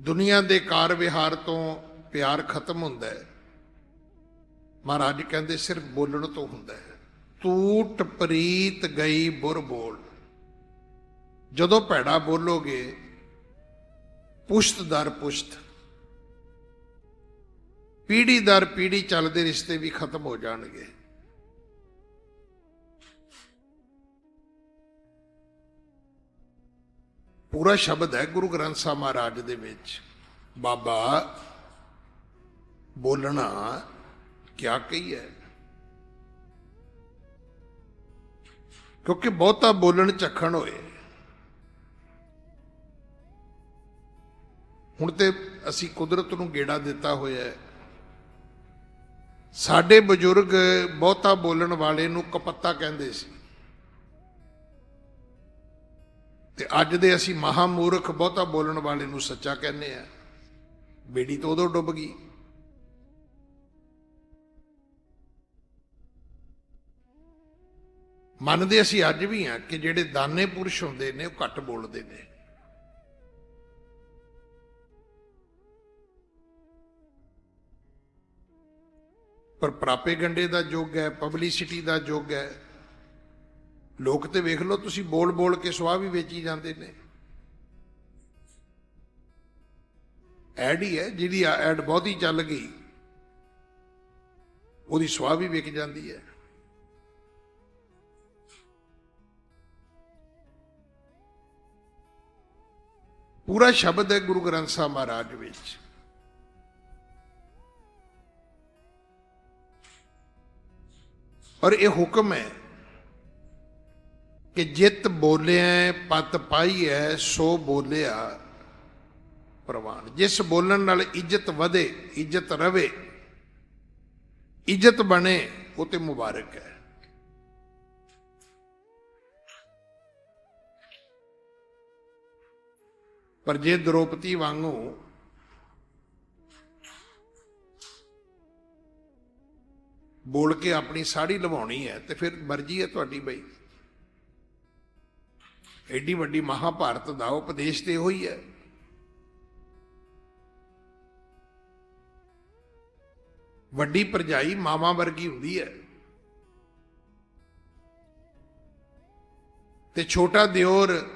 ਦੁਨੀਆ ਦੇ ਕਾਰ ਵਿਹਾਰ ਤੋਂ ਪਿਆਰ ਖਤਮ ਹੁੰਦਾ ਹੈ। ਮਹਾਰਾਜ ਕਹਿੰਦੇ, ਸਿਰਫ ਬੋਲਣ ਤੋਂ ਹੁੰਦਾ ਹੈ। ਤੂਟ ਪ੍ਰੀਤ ਗਈ ਬੁਰ ਬੋਲ। ਜਦੋਂ ਭੈੜਾ ਬੋਲੋਗੇ, ਪੁਸ਼ਤ ਦਰ ਪੁਸ਼ਤ। ਪੀੜੀ ਦਰ ਪੀੜੀ ਚੱਲਦੇ ਰਿਸ਼ਤੇ ਵੀ ਖਤਮ ਹੋ ਜਾਣਗੇ। ਪੂਰਾ ਸ਼ਬਦ ਹੈ ਗੁਰੂ ਗ੍ਰੰਥ ਸਾਹਿਬ ਮਹਾਰਾਜ ਦੇ ਵਿੱਚ। ਬਾਬਾ ਬੋਲਣਾ ਕਿਆ ਕਹੀ ਹੈ? ਕਿਉਂਕਿ ਬਹੁਤਾ ਬੋਲਣ ਚੱਖਣ ਹੋਏ। ਹੁਣ ਤੇ ਅਸੀਂ ਕੁਦਰਤ ਨੂੰ ਗੇੜਾ ਦਿੱਤਾ ਹੋਇਆ ਹੈ। ਸਾਡੇ ਬਜ਼ੁਰਗ ਬਹੁਤਾ ਬੋਲਣ ਵਾਲੇ ਨੂੰ ਕਪੱਤਾ ਕਹਿੰਦੇ ਸੀ। ਤੇ ਅੱਜ ਦੇ ਅਸੀਂ ਮਹਾਮੂਰਖ ਬਹੁਤਾ ਬੋਲਣ ਵਾਲੇ ਨੂੰ ਸੱਚਾ ਕਹਿੰਦੇ ਆ। ਬੇੜੀ ਤਾਂ ਉਦੋਂ ਡੁੱਬ ਗਈ। ਮੰਨਦੇ ਅਸੀਂ ਅੱਜ ਵੀ ਆ ਕਿ ਜਿਹੜੇ ਦਾਨੇ ਪੁਰਸ਼ ਹੁੰਦੇ ਨੇ, ਉਹ ਘੱਟ ਬੋਲਦੇ ਨੇ। ਪਰ ਪ੍ਰਾਪੇ ਗੰਡੇ ਦਾ ਯੁੱਗ ਹੈ, ਪਬਲਿਸਿਟੀ ਦਾ ਯੁੱਗ ਹੈ। ਲੋਕ ਤੇ ਵੇਖ ਲਓ, ਤੁਸੀਂ ਬੋਲ ਬੋਲ ਕੇ ਸਵਾਹ ਵੀ ਵੇਚੀ ਜਾਂਦੇ ਨੇ। ਐਡ ਹੀ ਹੈ ਜਿਹਦੀ ਐਡ ਬਹੁਤੀ ਚੱਲ ਗਈ, ਉਹਦੀ ਸਵਾਹ ਵੀ ਵਿਕ ਜਾਂਦੀ ਹੈ। ਪੂਰਾ ਸ਼ਬਦ ਹੈ ਗੁਰੂ ਗ੍ਰੰਥ ਸਾਹਿਬ ਮਹਾਰਾਜ ਵਿੱਚ। ਔਰ ਇਹ ਹੁਕਮ ਹੈ ਕਿ ਜਿਤ ਬੋਲਿਆ ਪਤ ਪਾਈ ਹੈ, ਸੋ ਬੋਲਿਆ ਪ੍ਰਵਾਨ। ਜਿਸ ਬੋਲਣ ਨਾਲ ਇੱਜ਼ਤ ਵਧੇ, ਇੱਜ਼ਤ ਰਵੇ, ਇੱਜ਼ਤ ਬਣੇ, ਉਹ ਤੇ ਮੁਬਾਰਕ ਹੈ। ਪਰ ਜੇ ਦ੍ਰੋਪਦੀ ਵਾਂਗੂ ਬੋਲ ਕੇ ਆਪਣੀ ਸਾੜੀ ਲਵਾਉਣੀ ਹੈ, ਤੇ ਫਿਰ ਮਰਜ਼ੀ ਹੈ ਤੁਹਾਡੀ ਬਈ। ਐਡੀ ਵੱਡੀ ਮਹਾਭਾਰਤ ਦਾ ਉਪਦੇਸ਼ ਤੇ ਹੋਈ ਹੈ। ਵੱਡੀ ਪਰਜਾਈ ਮਾਮਾ ਵਰਗੀ ਹੁੰਦੀ ਹੈ। ਤੇ ਛੋਟਾ ਦਿਓਰ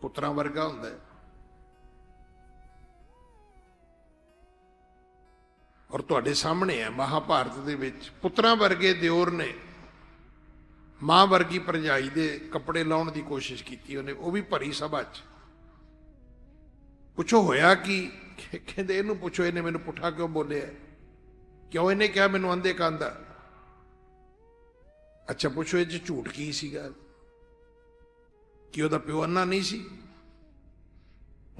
ਪੁੱਤਰਾਂ ਵਰਗਾ ਹੁੰਦਾ ਹੈ। ਔਰ ਤੁਹਾਡੇ ਸਾਹਮਣੇ ਹੈ ਮਹਾਭਾਰਤ ਦੇ ਵਿੱਚ ਪੁੱਤਰਾਂ ਵਰਗੇ ਦਿਓਰ ਨੇ ਮਾਂ ਵਰਗੀ ਪਰਜਾਈ ਦੇ ਕੱਪੜੇ ਲਾਉਣ ਦੀ ਕੋਸ਼ਿਸ਼ ਕੀਤੀ ਉਹਨੇ, ਉਹ ਵੀ ਭਰੀ ਸਭਾ 'ਚ। ਪੁੱਛੋ ਹੋਇਆ ਕਿ? ਕਹਿੰਦੇ ਇਹਨੂੰ ਪੁੱਛੋ, ਇਹਨੇ ਮੈਨੂੰ ਪੁੱਠਾ ਕਿਉਂ ਬੋਲਿਆ? ਕਿਉਂ ਇਹਨੇ ਕਿਹਾ ਮੈਨੂੰ ਅੰਧੇ ਕੰਦਾ ਅੱਛਾ, ਪੁੱਛੋ ਇਹ 'ਚ ਝੂਠ ਕੀ ਸੀਗਾ? ਕਿ ਉਹਦਾ ਪਿਓ ਅੰਨਾ ਨਹੀਂ ਸੀ?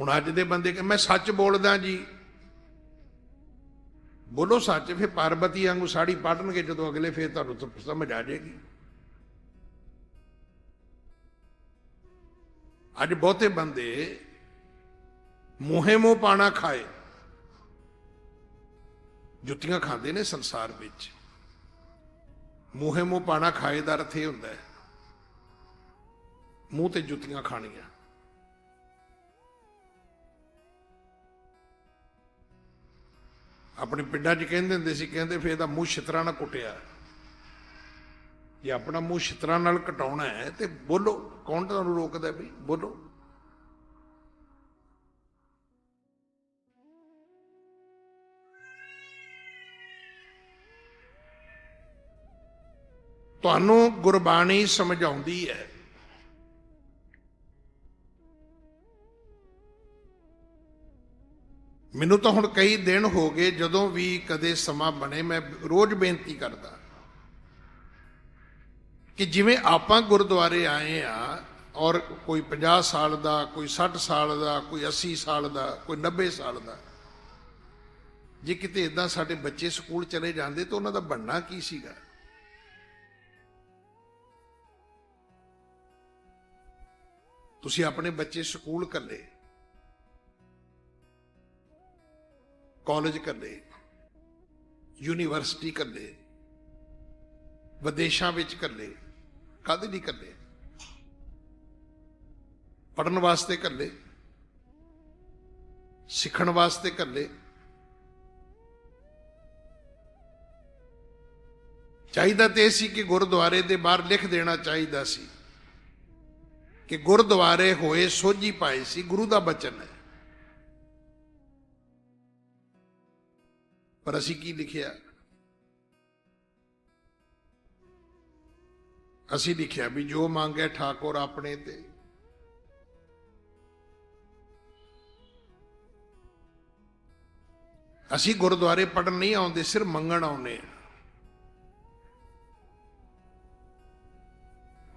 ਹੁਣ ਅੱਜ ਦੇ ਬੰਦੇ ਕਿ, ਮੈਂ ਸੱਚ ਬੋਲਦਾ ਜੀ। ਬੋਲੋ ਸੱਚ, ਫਿਰ ਪਾਰਬਤੀ ਵਾਂਗੂ ਸਾੜੀ ਪਾੜਨਗੇ ਜਦੋਂ ਅਗਲੇ ਫੇਰ ਤੁਹਾਨੂੰ ਸਮਝ ਆ ਜਾਏਗੀ। ਅੱਜ ਬਹੁਤੇ ਬੰਦੇ ਮੋਹੇ ਮੋਹ ਪਾਣਾ ਖਾਏ। ਜੁੱਤੀਆਂ ਖਾਂਦੇ ਨੇ ਸੰਸਾਰ ਵਿੱਚ। ਮੋਹੇ ਮੋਹ ਪਾਣਾ ਖਾਏ ਦਾ ਅਰਥ ਇਹ ਹੁੰਦਾ ਹੈ, ਮੂੰਹ ਤੇ ਜੁੱਤੀਆਂ ਖਾਣੀਆਂ। ਆਪਣੇ ਪਿੰਡਾਂ 'ਚ ਕਹਿੰਦੇ ਹੁੰਦੇ ਸੀ, ਕਹਿੰਦੇ ਫੇਰ ਇਹਦਾ ਮੂੰਹ ਛਿਤਰਾ ਨਾਲ ਕੁੱਟਿਆ। ਜੇ ਆਪਣਾ ਮੂੰਹ ਛਿਤਰਾ ਨਾਲ ਘਟਾਉਣਾ ਹੈ ਤੇ ਬੋਲੋ, ਕੌਣ ਤੁਹਾਨੂੰ ਰੋਕਦਾ ਬਈ ਬੋਲੋ। ਤੁਹਾਨੂੰ ਗੁਰਬਾਣੀ ਸਮਝਾਉਂਦੀ ਹੈ। ਮੈਨੂੰ ਤਾਂ ਹੁਣ ਕਈ ਦਿਨ ਹੋ ਗਏ ਜਦੋਂ ਵੀ ਕਦੇ ਸਮਾਂ ਬਣੇ, ਮੈਂ ਰੋਜ਼ ਬੇਨਤੀ ਕਰਦਾ। ਕਿ ਜਿਵੇਂ ਆਪਾਂ ਗੁਰਦੁਆਰੇ ਆਏ ਆ ਔਰ ਕੋਈ 50 ਸਾਲ ਦਾ, ਕੋਈ 60 ਸਾਲ ਦਾ, ਕੋਈ 80 ਸਾਲ ਦਾ, ਕੋਈ 90 ਸਾਲ ਦਾ, ਜੇ ਕਿਤੇ ਇਦਾਂ ਸਾਡੇ ਬੱਚੇ ਸਕੂਲ ਚਲੇ ਜਾਂਦੇ ਤਾਂ ਉਹਨਾਂ ਦਾ ਬਣਨਾ ਕੀ ਸੀਗਾ? ਤੁਸੀਂ ਆਪਣੇ ਬੱਚੇ ਸਕੂਲ ਕੱਲੇ, ਕਾਲਜ ਕੱਲੇ, ਯੂਨੀਵਰਸਿਟੀ ਕੱਲੇ, ਵਿਦੇਸ਼ਾਂ ਵਿੱਚ ਕੱਲੇ ਕਾਹਦੇ ਲਈ ਕੱਲੇ? ਪੜਨ ਵਾਸਤੇ ਕੱਲੇ? ਸਿੱਖਣ ਵਾਸਤੇ ਘੱਲੇ ਚਾਹੀਦਾ ਤੇ ਇਹ ਸੀ ਕਿ ਗੁਰਦੁਆਰੇ ਦੇ ਬਾਹਰ ਲਿਖ ਦੇਣਾ ਚਾਹੀਦਾ ਸੀ ਕਿ ਗੁਰਦੁਆਰੇ ਹੋਏ ਸੋਝੀ ਪਾਏ ਸੀ, ਗੁਰੂ ਦਾ ਬਚਨ ਹੈ। ਪਰ ਅਸੀਂ ਕੀ ਲਿਖਿਆ? ਅਸੀਂ ਲਿਖਿਆ ਵੀ ਜੋ ਮੰਗੇ ਠਾਕੁਰ ਆਪਣੇ ਤੇ। ਅਸੀਂ ਗੁਰਦੁਆਰੇ ਪੜਨ ਨਹੀਂ ਆਉਂਦੇ, ਸਿਰਫ ਮੰਗਣ ਆਉਂਦੇ ਹਾਂ।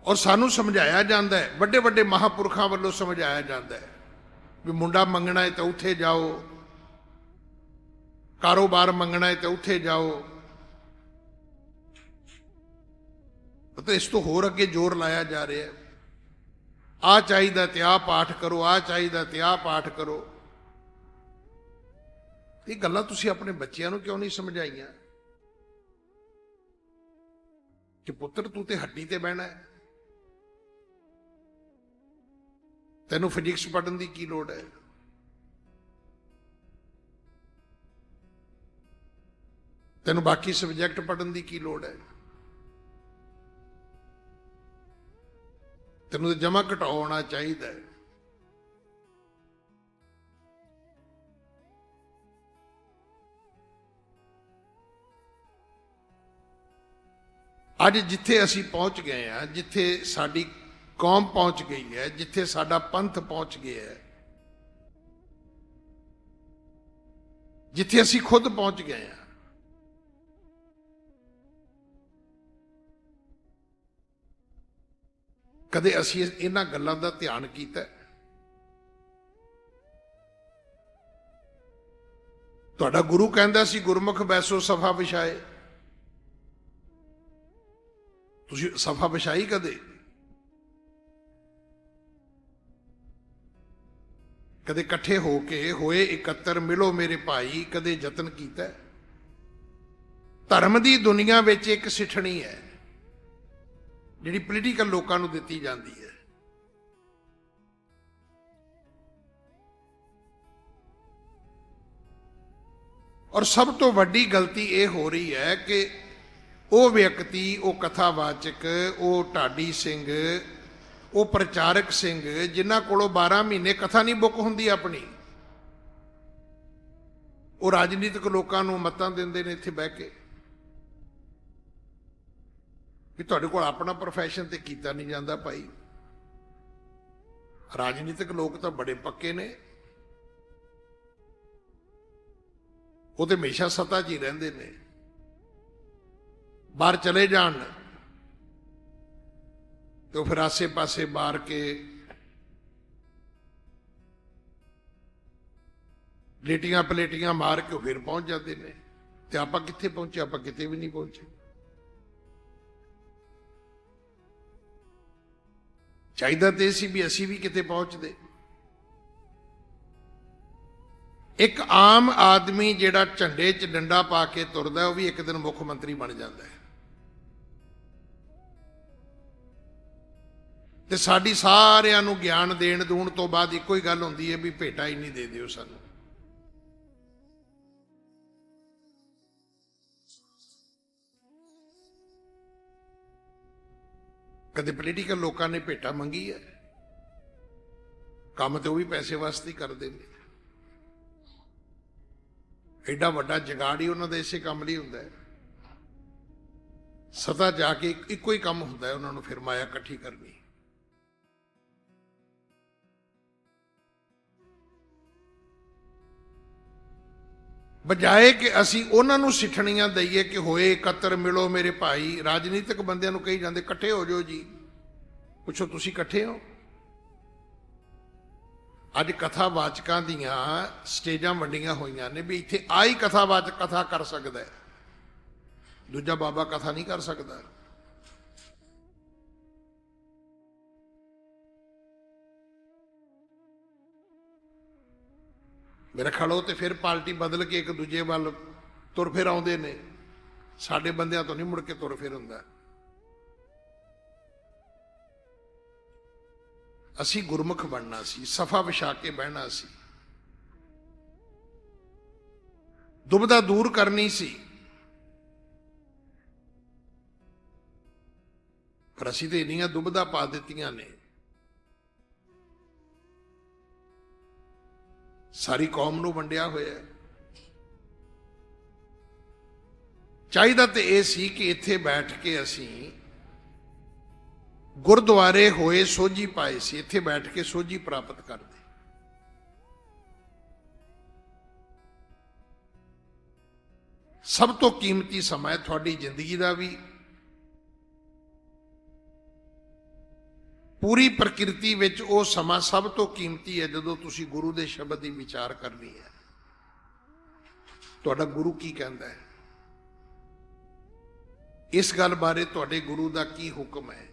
ਔਰ ਸਾਨੂੰ ਸਮਝਾਇਆ ਜਾਂਦਾ ਹੈ ਵੱਡੇ ਵੱਡੇ ਮਹਾਪੁਰਖਾਂ ਵੱਲੋਂ ਸਮਝਾਇਆ ਜਾਂਦਾ ਹੈ ਵੀ ਮੁੰਡਾ ਮੰਗਣਾ ਹੈ ਤਾਂ ਉੱਥੇ ਜਾਓ, ਕਾਰੋਬਾਰ ਮੰਗਣਾ ਹੈ ਤਾਂ ਉੱਥੇ ਜਾਓ। ਤੇ ਇਸ ਤੋਂ ਹੋਰ ਅੱਗੇ ਜ਼ੋਰ ਲਾਇਆ ਜਾ ਰਿਹਾ ਹੈ। ਆ ਚਾਹੀਦਾ ਤੇ ਆ ਪਾਠ ਕਰੋ, ਆ ਚਾਹੀਦਾ ਤੇ ਆ ਪਾਠ ਕਰੋ। ਇਹ ਗੱਲਾਂ ਤੁਸੀਂ ਆਪਣੇ ਬੱਚਿਆਂ ਨੂੰ ਕਿਉਂ ਨਹੀਂ ਸਮਝਾਈਆਂ? ਕਿ ਪੁੱਤਰ, ਤੂੰ ਤੇ ਹੱਡੀ ਤੇ ਬਹਿਣਾ ਹੈ। ਤੈਨੂੰ ਫਿਜ਼ਿਕਸ ਪੜਨ ਦੀ ਕੀ ਲੋੜ ਹੈ? ਤੈਨੂੰ ਬਾਕੀ ਸਬਜੈਕਟ ਪੜਨ ਦੀ ਕੀ ਲੋੜ ਹੈ? ਤੈਨੂੰ ਤਾਂ ਜਮਾ ਘਟਾਉਣਾ ਚਾਹੀਦਾ ਹੈ। ਅੱਜ ਜਿੱਥੇ ਅਸੀਂ ਪਹੁੰਚ ਗਏ ਆ ਜਿੱਥੇ ਸਾਡੀ ਕੌਮ ਪਹੁੰਚ ਗਈ ਹੈ, ਜਿੱਥੇ ਸਾਡਾ ਪੰਥ ਪਹੁੰਚ ਗਿਆ ਹੈ, ਜਿੱਥੇ ਅਸੀਂ ਖੁਦ ਪਹੁੰਚ ਗਏ ਆ ਕਦੇ ਅਸੀਂ ਇਹਨਾਂ ਗੱਲਾਂ ਦਾ ਧਿਆਨ ਕੀਤਾ ਤੁਹਾਡਾ ਗੁਰੂ ਕਹਿੰਦਾ ਸੀ, ਗੁਰਮੁਖ ਬੈਸੋ ਸਫਾ ਵਿਛਾਏ। ਤੁਸੀਂ ਸਫਾ ਵਿਛਾਈ ਕਦੇ? ਕਦੇ ਇਕੱਠੇ ਹੋ ਕੇ ਹੋਏ ਇਕੱਤਰ, ਮਿਲੋ ਮੇਰੇ ਭਾਈ, ਕਦੇ ਯਤਨ ਕੀਤਾ ਧਰਮ ਦੀ ਦੁਨੀਆ ਵਿੱਚ ਇੱਕ ਸਿੱਠਣੀ ਹੈ। ਜਿਹੜੀ ਪੋਲੀਟੀਕਲ ਲੋਕਾਂ ਨੂੰ ਦਿੱਤੀ ਜਾਂਦੀ ਹੈ। ਔਰ ਸਭ ਤੋਂ ਵੱਡੀ ਗਲਤੀ ਇਹ ਹੋ ਰਹੀ ਹੈ ਕਿ ਉਹ ਵਿਅਕਤੀ, ਉਹ ਕਥਾਵਾਚਕ, ਉਹ ਢਾਡੀ ਸਿੰਘ, ਉਹ ਪ੍ਰਚਾਰਕ ਸਿੰਘ, ਜਿਨ੍ਹਾਂ ਕੋਲੋਂ 12 ਮਹੀਨੇ ਕਥਾ ਨਹੀਂ ਬੁੱਕ ਹੁੰਦੀ ਆਪਣੀ, ਉਹ ਰਾਜਨੀਤਿਕ ਲੋਕਾਂ ਨੂੰ ਮਤਾਂ ਦਿੰਦੇ ਨੇ ਇੱਥੇ ਬਹਿ ਕੇ। ਵੀ ਤੁਹਾਡੇ ਕੋਲ ਆਪਣਾ ਪ੍ਰੋਫੈਸ਼ਨ ਤੇ ਕੀਤਾ ਨਹੀਂ ਜਾਂਦਾ ਭਾਈ। ਰਾਜਨੀਤਿਕ ਲੋਕ ਤਾਂ ਬੜੇ ਪੱਕੇ ਨੇ। ਉਹ ਤੇ ਹਮੇਸ਼ਾ ਸਤਾ 'ਚ ਹੀ ਰਹਿੰਦੇ ਨੇ। ਬਾਹਰ ਚਲੇ ਜਾਣ ਤੇ ਉਹ ਫਿਰ ਆਸੇ-ਪਾਸੇ ਬਾਹਰ ਕੇ ਲੇਟੀਆਂ ਪਲੇਟੀਆਂ ਮਾਰ ਕੇ ਉਹ ਫਿਰ ਪਹੁੰਚ ਜਾਂਦੇ ਨੇ। ਤੇ ਆਪਾਂ ਕਿੱਥੇ ਪਹੁੰਚੇ? ਆਪਾਂ ਕਿਤੇ ਵੀ ਨਹੀਂ ਪਹੁੰਚੇ। ਚਾਹੀਦਾ ਤੇ ਸੀ ਵੀ ਅਸੀਂ ਵੀ ਕਿਤੇ ਪਹੁੰਚਦੇ। ਇੱਕ ਆਮ ਆਦਮੀ ਜਿਹੜਾ ਝੰਡੇ 'ਚ ਡੰਡਾ ਪਾ ਕੇ ਤੁਰਦਾ, ਉਹ ਵੀ ਇੱਕ ਦਿਨ ਮੁੱਖ ਮੰਤਰੀ ਬਣ ਜਾਂਦਾ ਹੈ। ਤੇ ਸਾਡੀ ਸਾਰਿਆਂ ਨੂੰ ਗਿਆਨ ਦੇਣ ਦੂਣ ਤੋਂ ਬਾਅਦ ਇੱਕੋ ਹੀ ਗੱਲ ਹੁੰਦੀ ਹੈ ਵੀ ਭੇਟਾ ਹੀ ਨਹੀਂ ਦੇ ਦਿਓ ਸਾਨੂੰ। ਕਦੇ ਪੋਲੀਟੀਕਲ ਲੋਕਾਂ ਨੇ ਭੇਟਾ ਮੰਗੀ ਹੈ? ਕੰਮ ਤੇ ਉਹ ਵੀ ਪੈਸੇ ਵਾਸਤੇ ਕਰਦੇ ਨੇ। ਐਡਾ ਵੱਡਾ ਜਗਾੜ ਹੀ ਉਹਨਾਂ ਦਾ ਇਸੇ ਕੰਮ ਲਈ ਹੁੰਦਾ ਹੈ। ਸਤਾ ਜਾ ਕੇ ਇੱਕੋ ਹੀ ਕੰਮ ਹੁੰਦਾ ਹੈ, ਉਹਨਾਂ ਨੂੰ ਫਿਰ ਮਾਇਆ ਇਕੱਠੀ ਕਰਨੀ। ਬਜਾਏ ਕਿ ਅਸੀਂ ਉਹਨਾਂ ਨੂੰ ਸਿੱਠਣੀਆਂ ਦਈਏ ਕਿ ਹੋਏ ਇਕੱਤਰ ਮਿਲੋ ਮੇਰੇ ਭਾਈ, ਰਾਜਨੀਤਿਕ ਬੰਦਿਆਂ ਨੂੰ ਕਹੀ ਜਾਂਦੇ, ਇਕੱਠੇ ਹੋ ਜਾਓ ਜੀ। ਪੁੱਛੋ, ਤੁਸੀਂ ਇਕੱਠੇ ਹੋ? ਅੱਜ ਕਥਾਵਾਚਕਾਂ ਦੀਆਂ ਸਟੇਜਾਂ ਵੰਡੀਆਂ ਹੋਈਆਂ ਨੇ ਵੀ ਇੱਥੇ ਆਈ ਕਥਾਵਾਚਕ ਕਥਾ ਕਰ ਸਕਦਾ ਹੈ। ਦੂਜਾ ਬਾਬਾ ਕਥਾ ਨਹੀਂ ਕਰ ਸਕਦਾ। ਮੇਰੇ ਖੜੋ ਤੇ ਫਿਰ ਪਾਰਟੀ ਬਦਲ ਕੇ ਇੱਕ ਦੂਜੇ ਵੱਲ ਤੁਰ ਫਿਰ ਆਉਂਦੇ ਨੇ। ਸਾਡੇ ਬੰਦਿਆਂ ਤੋਂ ਨਹੀਂ ਮੁੜ ਕੇ ਤੁਰ ਫਿਰ ਹੁੰਦਾ। ਅਸੀਂ ਗੁਰਮੁਖ ਬਣਨਾ ਸੀ, ਸਫਾ ਵਿਛਾ ਕੇ ਬਹਿਣਾ ਸੀ। ਦੁਬਦਾ ਦੂਰ ਕਰਨੀ ਸੀ। ਪਰ ਅਸੀਂ ਤੇ ਇੰਨੀਆਂ ਦੁਬਦਾ ਪਾ ਦਿੱਤੀਆਂ ਨੇ। ਸਾਰੀ ਕੌਮ ਨੂੰ ਵੰਡਿਆ ਹੋਇਆ ਹੈ। ਚਾਹੀਦਾ ਤੇ ਇਹ ਸੀ ਕਿ ਇੱਥੇ ਬੈਠ ਕੇ ਅਸੀਂ ਗੁਰਦੁਆਰੇ ਹੋਏ ਸੋਝੀ ਪਾਏ ਸੀ, ਇੱਥੇ ਬੈਠ ਕੇ ਸੋਝੀ ਪ੍ਰਾਪਤ ਕਰਦੇ। ਸਭ ਤੋਂ ਕੀਮਤੀ ਸਮਾਂ ਹੈ ਤੁਹਾਡੀ ਜ਼ਿੰਦਗੀ ਦਾ ਵੀ। ਪੂਰੀ ਪ੍ਰਕਿਰਤੀ ਵਿੱਚ ਉਹ ਸਮਾਂ ਸਭ ਤੋਂ ਕੀਮਤੀ ਹੈ ਜਦੋਂ ਤੁਸੀਂ ਗੁਰੂ ਦੇ ਸ਼ਬਦ ਦੀ ਵਿਚਾਰ ਕਰਨੀ ਹੈ। ਤੁਹਾਡਾ ਗੁਰੂ ਕੀ ਕਹਿੰਦਾ ਹੈ? ਇਸ ਗੱਲ ਬਾਰੇ ਤੁਹਾਡੇ ਗੁਰੂ ਦਾ ਕੀ ਹੁਕਮ ਹੈ?